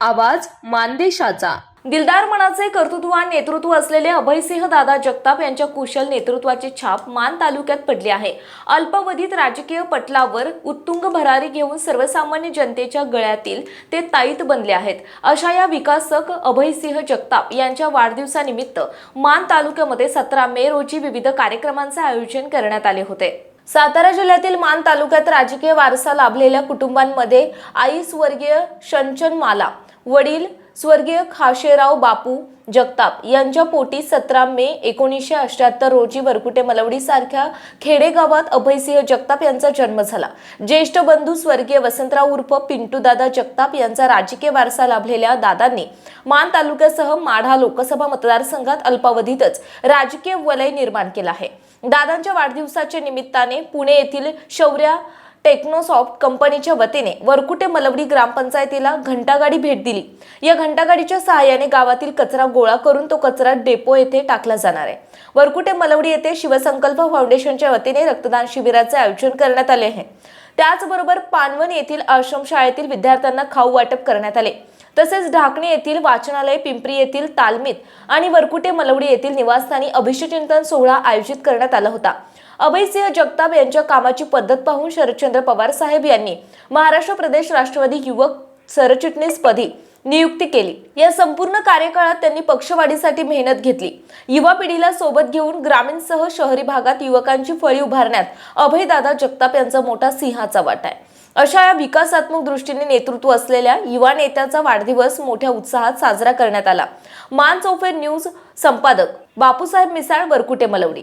आवाज मानदेशाचा. दिलदार मनाचे कर्तृत्ववान नेतृत्व असलेले अभयसिंह दादा जगताप यांच्या कुशल नेतृत्वाची छाप मान तालुक्यात पडली आहे. अल्पावधीत राजकीय पटलावर उत्तुंग भरारी घेऊन सर्वसामान्य जनतेच्या गळ्यातील ते ताईत बनले आहेत. अशा या विकासक अभयसिंह जगताप यांच्या वाढदिवसानिमित्त मान तालुक्यामध्ये सतरा मे रोजी विविध कार्यक्रमांचे आयोजन करण्यात आले होते. सातारा जिल्ह्यातील मान तालुक्यात राजकीय वारसा लाभलेल्या कुटुंबांमध्ये आई स्वर्गीय शंचनमाला वडील स्वर्गीय खाशेराव बापू जगताप यांच्या पोटी सतरा मे एकोणीसशे अठ्याहत्तर रोजी वरकुटे मलवडीसारख्या खेडेगावात अभयसिंह जगताप यांचा जन्म झाला. ज्येष्ठ बंधू स्वर्गीय वसंतराव उर्फ पिंटूदादा जगताप यांचा राजकीय वारसा लाभलेल्या दादांनी मान तालुक्यासह माढा लोकसभा मतदारसंघात अल्पावधीतच राजकीय वलय निर्माण केलं आहे. दादांच्या वाढदिवसाच्या निमित्ताने पुणे येथील शौर्या टेक्नोसॉफ्ट कंपनीच्या वतीने वरकुटे मलवडी ग्रामपंचायतीला घंटागाडी भेट दिली. या घंटागाडीच्या सहाय्याने गावातील कचरा गोळा करून तो कचरा डेपो येथे टाकला जाणार आहे. वरकुटे मलवडी येथे शिवसंकल्प फाउंडेशनच्या वतीने रक्तदान शिबिराचे आयोजन करण्यात आले आहे. त्याचबरोबर पानवन येथील आश्रमशाळेतील विद्यार्थ्यांना खाऊ वाटप करण्यात आले. तसेच ढाकणे येथील वाचनालय पिंपरी येथील तालमीत आणि वरकुटे मलवडी येथील निवासस्थानी अभिषेचिंतन सोहळा आयोजित करण्यात आला होता. अभयसिंह जगताप यांच्या कामाची पद्धत पाहून शरदचंद्र पवार साहेब यांनी महाराष्ट्र प्रदेश राष्ट्रवादी युवक सरचिटणीसपदी नियुक्ती केली. या संपूर्ण कार्यकाळात त्यांनी पक्षवाढीसाठी मेहनत घेतली. युवा पिढीला सोबत घेऊन ग्रामीणसह शहरी भागात युवकांची फळी उभारण्यात अभयदादा जगताप यांचा मोठा सिंहाचा वाटा आहे. अशा या विकासात्मक दृष्टीने नेतृत्व असलेल्या युवा नेत्याचा वाढदिवस मोठ्या उत्साहात साजरा करण्यात आला. मान चौफेर न्यूज संपादक बापूसाहेब मिसाळ वरकुटे मलवडी.